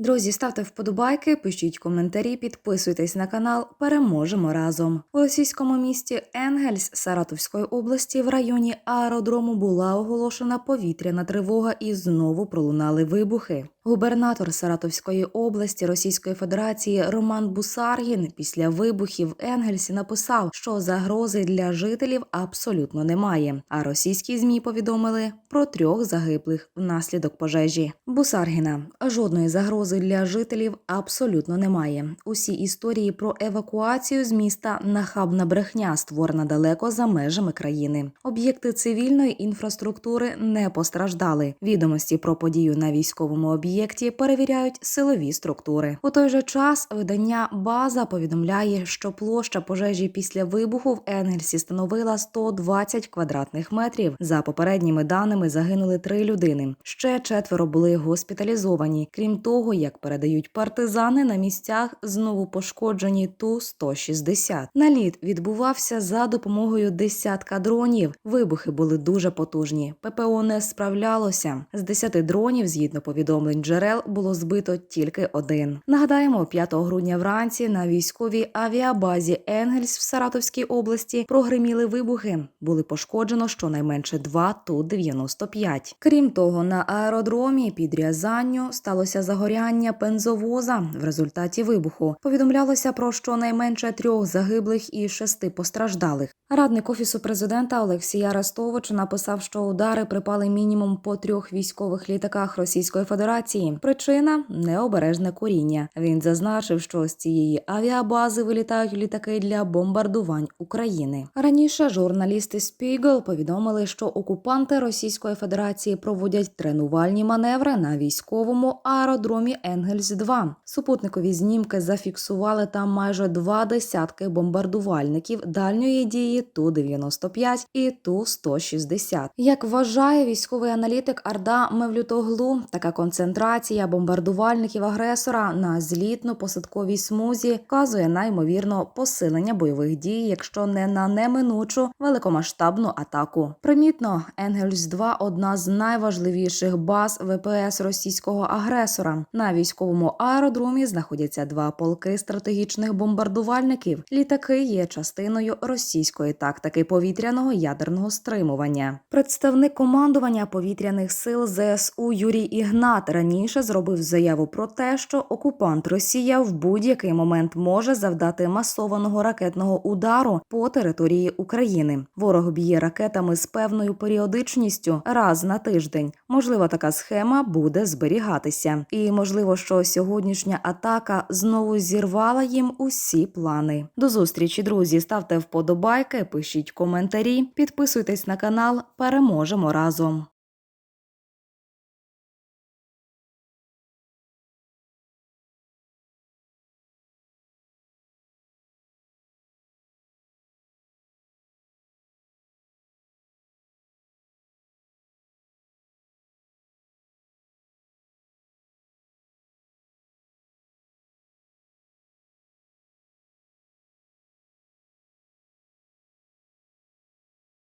Друзі, ставте вподобайки, пишіть коментарі, підписуйтесь на канал. Переможемо разом. У російському місті Енгельс Саратовської області в районі аеродрому була оголошена повітряна тривога і знову пролунали вибухи. Губернатор Саратовської області Російської Федерації Роман Бусаргін після вибухів в Енгельсі написав, що загрози для жителів абсолютно немає. А російські змі повідомили про трьох загиблих внаслідок пожежі. Бусаргіна жодної загрози для жителів абсолютно немає. Усі історії про евакуацію з міста нахабна брехня, створена далеко за межами країни. Об'єкти цивільної інфраструктури не постраждали. Відомості про подію на військовому об'єкті перевіряють силові структури. У той же час видання База повідомляє, що площа пожежі після вибуху в Енгельсі становила 120 квадратних метрів. За попередніми даними загинули три людини. Ще четверо були госпіталізовані. Крім того, як передають партизани, на місцях знову пошкоджені ту 160 Наліт відбувався за допомогою десятка дронів. Вибухи були дуже потужні. ППО не справлялося. З 10 дронів, згідно повідомлень джерел, було збито тільки один. Нагадаємо, 5 грудня вранці на військовій авіабазі Енгельс в Саратовській області прогриміли вибухи. Були пошкоджено щонайменше два Ту-95. Крім того, на аеродромі під Рязанню сталося загоряння бензовоза в результаті вибуху. Повідомлялося про щонайменше трьох загиблих і шести постраждалих. Радник офісу президента Олексій Арестович написав, що удари припали мінімум по трьох військових літаках Російської Федерації. Причина необережне куріння. Він зазначив, що з цієї авіабази вилітають літаки для бомбардувань України. Раніше журналісти Spiegel повідомили, що окупанти Російської Федерації проводять тренувальні маневри на військовому аеродромі Енгельс 2 Супутникові знімки зафіксували там майже два десятки бомбардувальників дальньої дії Ту-95 і Ту-160. Як вважає військовий аналітик Арда Мевлютоглу, така концентрація бомбардувальників агресора на злітно-посадковій смузі вказує на ймовірно посилення бойових дій, якщо не на неминучу великомасштабну атаку. Примітно, Енгельс 2 одна з найважливіших баз ВПС російського агресора. На військовому аеродромі знаходяться два полки стратегічних бомбардувальників. Літаки є частиною російської тактики повітряного ядерного стримування. Представник командування повітряних сил ЗСУ Юрій Ігнат раніше зробив заяву про те, що окупант Росія в будь-який момент може завдати масованого ракетного удару по території України. Ворог б'є ракетами з певною періодичністю раз на тиждень. Можливо, така схема буде зберігатися, і можливо, що сьогоднішня атака знову зірвала їм усі плани. До зустрічі, друзі. Ставте вподобайки, пишіть коментарі, підписуйтесь на канал. Переможемо разом.